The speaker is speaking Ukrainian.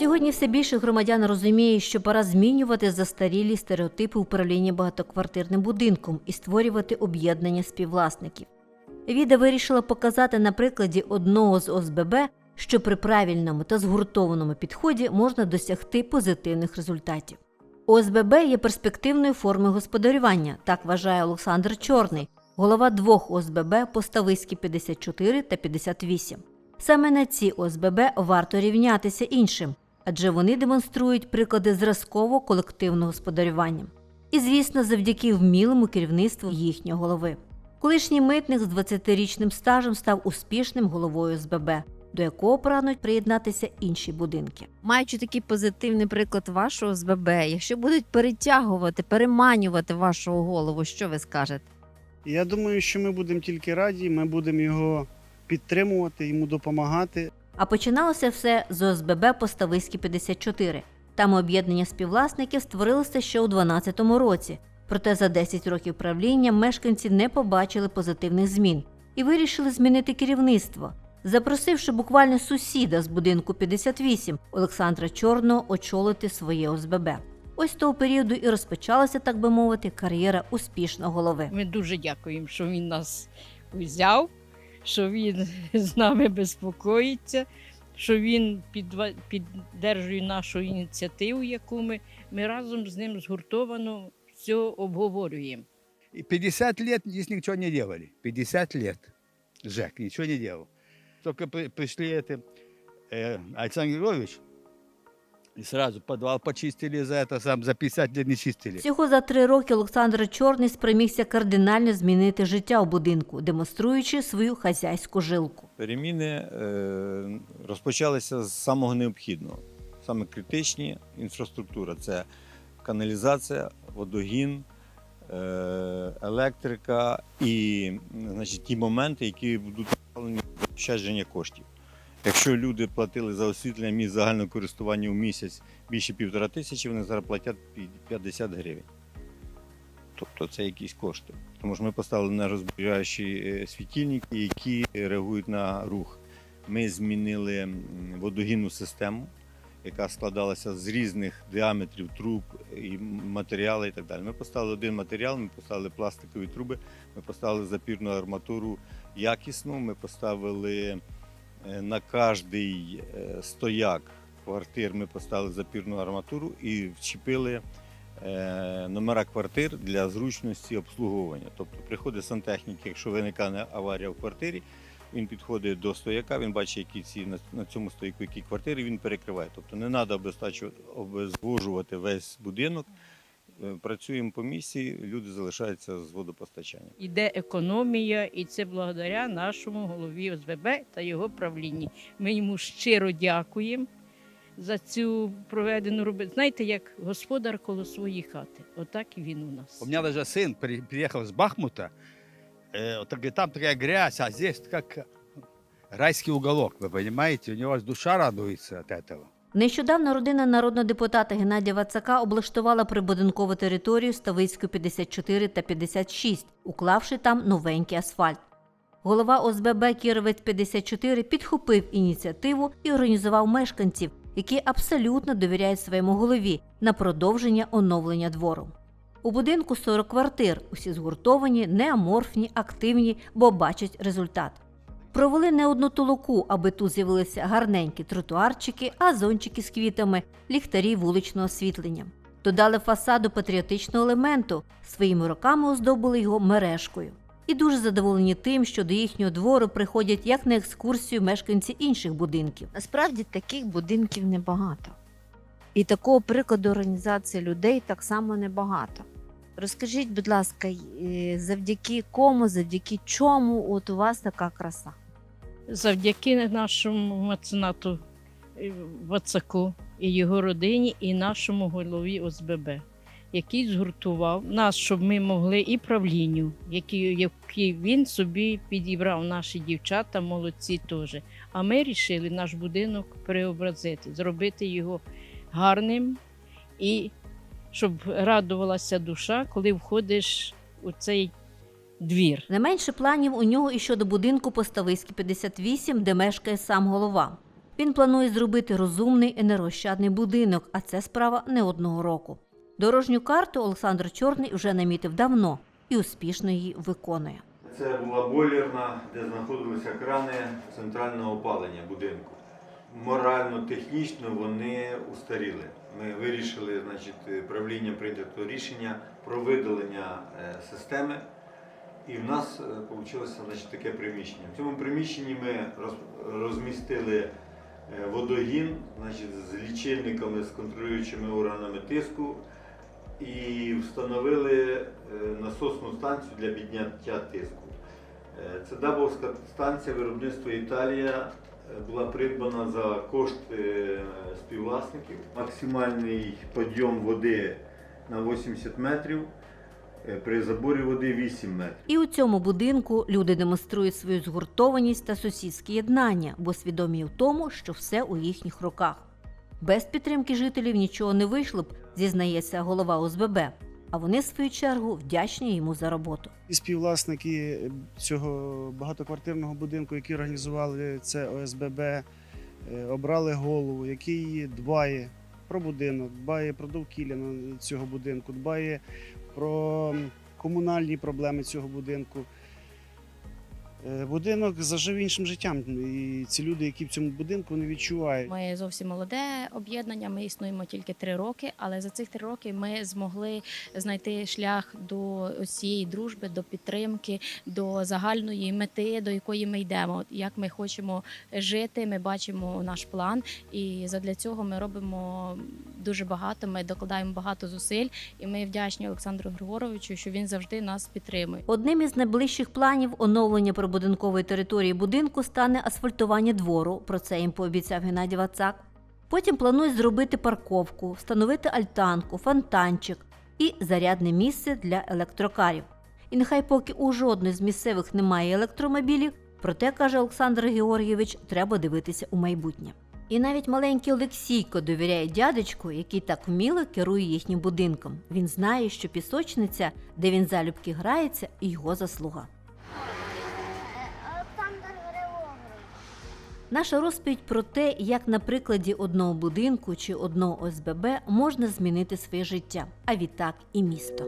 Сьогодні все більше громадян розуміє, що пора змінювати застарілі стереотипи управління багатоквартирним будинком і створювати об'єднання співвласників. Віда вирішила показати на прикладі одного з ОСББ, що при правильному та згуртованому підході можна досягти позитивних результатів. ОСББ є перспективною формою господарювання, так вважає Олександр Чорний, голова двох ОСББ Поставиські 54 та 58. Саме на ці ОСББ варто рівнятися іншим, адже вони демонструють приклади зразкового колективного господарювання. І, звісно, завдяки вмілому керівництву їхнього голови. Колишній митник з 20-річним стажем став успішним головою СББ, до якого прагнуть приєднатися інші будинки. Маючи такий позитивний приклад вашого СББ, якщо будуть перетягувати, переманювати вашого голову, що ви скажете? Я думаю, що ми будемо тільки раді, ми будемо його підтримувати, йому допомагати. А починалося все з ОСББ Поставиські 54. Там об'єднання співвласників створилося ще у 2012 році. Проте за 10 років правління мешканці не побачили позитивних змін і вирішили змінити керівництво, запросивши буквально сусіда з будинку 58 Олександра Чорного очолити своє ОСББ. Ось того періоду і розпочалася, так би мовити, кар'єра успішного голови. Ми дуже дякуємо, що він нас взяв, що він з нами безпокоїться, що він піддержує нашу ініціативу, яку ми, ми разом з ним згуртовано все обговорюємо. 50 лет здесь ничего не делали. 50 лет. Жек ничего не делал. Только при- пришли это, э, Александр Григорьевич, и сразу подвал почистили за это, сам за 50 лет не чистили. Всього за три роки Олександр Чорний спромігся кардинально змінити життя у будинку, демонструючи свою хазяйську жилку. Переміни е, розпочалися з самого необхідного. Саме критичні інфраструктура це каналізація, водогін, е, електрика і значить, ті моменти, які будуть до ощадження коштів. Якщо люди платили за освітлення місць загального користування у місяць більше півтора тисячі, вони зараз платять 50 гривень. Тобто це якісь кошти. Тому що ми поставили на розбігаючі е, світильники, які реагують на рух. Ми змінили водогінну систему, яка складалася з різних діаметрів труб і матеріали і так далі. Ми поставили один матеріал, ми поставили пластикові труби, ми поставили запірну арматуру якісну, ми поставили на кожний е, стояк квартир, ми поставили запірну арматуру і вчепили е, номера квартир для зручності обслуговування. Тобто приходить сантехнік, якщо виникає аварія в квартирі, він підходить до стояка, він бачить, які ці на, цьому стояку, які квартири, він перекриває. Тобто не треба обезвожувати весь будинок. Е, Працюємо по місії, люди залишаються з водопостачанням. Іде економія, і це благодаря нашому голові ОСББ та його правлінні. Ми йому щиро дякуємо за цю проведену роботу. Знаєте, як господар коло своєї хати. Отак і він у нас. У меня даже сын при- приехал с Бахмута, э, вот, говорит, там такая грязь, а здесь как райский уголок, вы понимаете? У него аж душа радуется от этого. Нещодавно родина народного депутата Геннадія Вацака облаштувала прибудинкову територію Ставицьку 54 та 56, уклавши там новенький асфальт. Голова ОСББ Кіровець 54 підхопив ініціативу і організував мешканців, які абсолютно довіряють своєму голові на продовження оновлення двору. У будинку 40 квартир, усі згуртовані, неаморфні, активні, бо бачать результат. Провели не одну толоку, аби тут з'явилися гарненькі тротуарчики, азончики з квітами, ліхтарі вуличного освітлення. Додали фасаду патріотичного елементу, своїми руками оздобили його мережкою. І дуже задоволені тим, що до їхнього двору приходять як на екскурсію мешканці інших будинків. Насправді таких будинків небагато. І такого прикладу організації людей так само небагато. Розкажіть, будь ласка, завдяки кому, завдяки чому от у вас така краса? Завдяки нашому меценату е, Вацаку і його родині, і нашому голові ОСББ, який згуртував нас, щоб ми могли і правлінню, який він собі підібрав наші дівчата, молодці теж. А ми вирішили наш будинок преобразити, зробити його гарним і щоб радувалася душа, коли входиш у цей двір. Не менше планів у нього і щодо будинку Постависький 58, де мешкає сам голова. Він планує зробити розумний енергощадний будинок, а це справа не одного року. Дорожню карту Олександр Чорний вже намітив давно і успішно її виконує. Це була бойлерна, де знаходилися крани центрального опалення будинку. Морально, технічно вони устаріли. Ми вирішили, значить, правління прийнято рішення про видалення е, системи. І в нас вийшло значить, таке приміщення. В цьому приміщенні ми розмістили е, водогін значить, з лічильниками, з контролюючими органами тиску і встановили е, насосну станцію для підняття тиску. Е, Це дабовська станція виробництва Італія е, була придбана за кошти е, співвласників. Максимальний підйом води на 80 метрів, е, при заборі води 8 метрів. І у цьому будинку люди демонструють свою згуртованість та сусідське єднання, бо свідомі в тому, що все у їхніх руках. Без підтримки жителів нічого не вийшло б, зізнається голова ОСББ. А вони, в свою чергу, вдячні йому за роботу. І співвласники цього багатоквартирного будинку, які організували це ОСББ, е, обрали голову, який дбає про будинок, дбає про довкілля цього будинку, дбає про комунальні проблеми цього будинку. Е, Будинок зажив іншим життям, і ці люди, які в цьому будинку, не відчувають. Ми зовсім молоде об'єднання. Ми існуємо тільки три роки, але за цих три роки ми змогли знайти шлях до цієї дружби, до підтримки, до загальної мети, до якої ми йдемо. Як ми хочемо жити, ми бачимо наш план, і задля цього ми робимо дуже багато. Ми докладаємо багато зусиль, і ми вдячні Олександру Григоровичу, що він завжди нас підтримує. Одним із найближчих планів оновлення прибудинкової території будинку стане асфальтування двору. Про це їм пообіцяв Геннадій Вацак. Потім планують зробити парковку, встановити альтанку, фонтанчик і зарядне місце для електрокарів. І нехай поки у жодної з місцевих немає електромобілів, проте, каже Олександр Георгійович, треба дивитися у майбутнє. І навіть маленький Олексійко довіряє дядечку, який так вміло керує їхнім будинком. Він знає, що пісочниця, де він залюбки грається, його заслуга. Олександр Григорович. Наша розповідь про те, як на прикладі одного будинку чи одного ОСББ можна змінити своє життя, а відтак і місто.